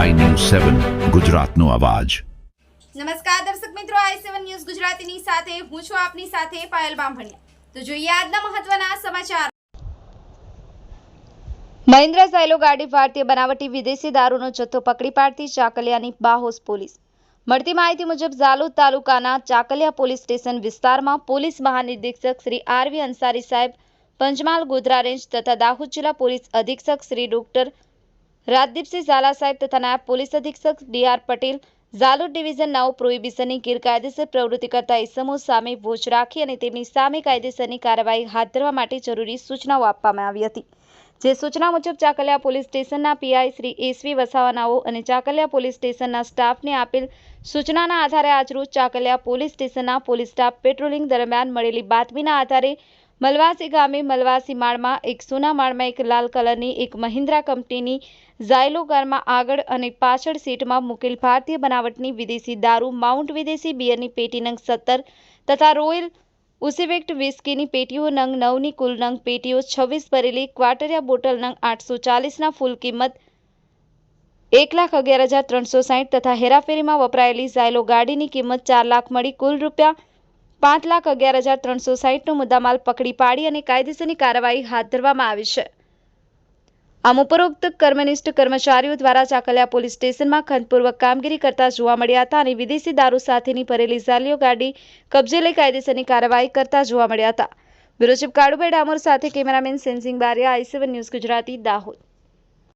સેવન ગુજરાતનો અવાજ. નમસ્કાર દર્શક મિત્રો આઈ સેવન ન્યૂઝ ગુજરાતીની સાથે હું છું આપની સાથે પાયલ બામભણિયા. તો જોઈએ આજના મહત્વના સમાચાર. મહિન્દ્રા ઝાયલો ગાડી ભારતીય બનાવટી વિદેશી દારૂનો જથ્થો પકડી પાડતી ચાકલિયાની બાહોસ પોલીસ. મળતી માહિતી મુજબ ઝાલોદ તાલુકાના ચાકલિયા પોલીસ સ્ટેશન વિસ્તારમાં પોલીસ મહાનિરીક્ષક શ્રી આરવી અંસારી સાહેબ પંચમહાલ ગોધરા રેન્જ તથા દાહોદ જિલ્લા પોલીસ અધિક્ષક શ્રી ડોક્ટર રાજદીપસિંહ ઝાલા સાહેબ તથા નાયબ પોલીસ અધિક્ષક ડીઆર પટેલ ઝાલોદ ડિવિઝન નવ પ્રોહિબિશનની ગેરકાયદેસર પ્રવૃત્તિ કરતા ઇસમો સામે વોચ રાખી અને તેમની સામે કાયદેસરની કાર્યવાહી હાથ ધરવા માટે જરૂરી સૂચનાઓ આપવામાં આવી હતી. જે સૂચના મુજબ ચાકલિયા પોલીસ સ્ટેશનના પીઆઈ શ્રી એસવી વસાવાનાઓ અને ચાકલિયા પોલીસ સ્ટેશનના સ્ટાફને આપેલ સૂચનાના આધારે આજરોજ ચાકલિયા પોલીસ સ્ટેશનના પોલીસ સ્ટાફ પેટ્રોલિંગ દરમિયાન મળેલી બાતમીના આધારે મલવાસી ગામે મલવાસી માળમાં એક સોના માળમાં એક લાલ કલરની એક મહિન્દ્રા કંપનીની ઝાયલો કારમાં આગળ અને પાછળ સીટમાં મૂકેલ ભારતીય બનાવટની વિદેશી દારૂ, માઉન્ટ વિદેશી બિયરની પેટી નંગ સત્તર તથા રોયલ ઉસિવેક્ટ વિસ્કીની પેટીઓ નંગ નવની કુલ નંગ પેટીઓ છવ્વીસ ભરેલી ક્વાટરિયા બોટલ નંગ આઠસો ચાલીસના ફૂલ કિંમત એક લાખ અગિયાર હજાર ત્રણસો સાહીઠ તથા હેરાફેરીમાં વપરાયેલી ઝાયલો ગાડીની કિંમત ચાર લાખ મળી કુલ રૂપિયા પાંચ લાખ અગિયાર હજાર ત્રણસો સાહીઠનો મુદ્દામાલ પકડી પાડી અને કાયદેસરની કાર્યવાહી હાથ ધરવામાં આવી છે. આમ ઉપરોક્ત કર્મનિષ્ઠ કર્મચારીઓ દ્વારા ચાકલિયા પોલીસ સ્ટેશનમાં ખંતપૂર્વક કામગીરી કરતા જોવા મળ્યા હતા અને વિદેશી દારૂ સાથેની ભરેલી ઝાલીઓ ગાડી કબજે લઈ કાયદેસરની કાર્યવાહી કરતા જોવા મળ્યા હતા. બ્યુરો ચીફ કાળુભાઈ ડામોર સાથે cameraman Sensing Bariya, I news Gujarati, Dahod.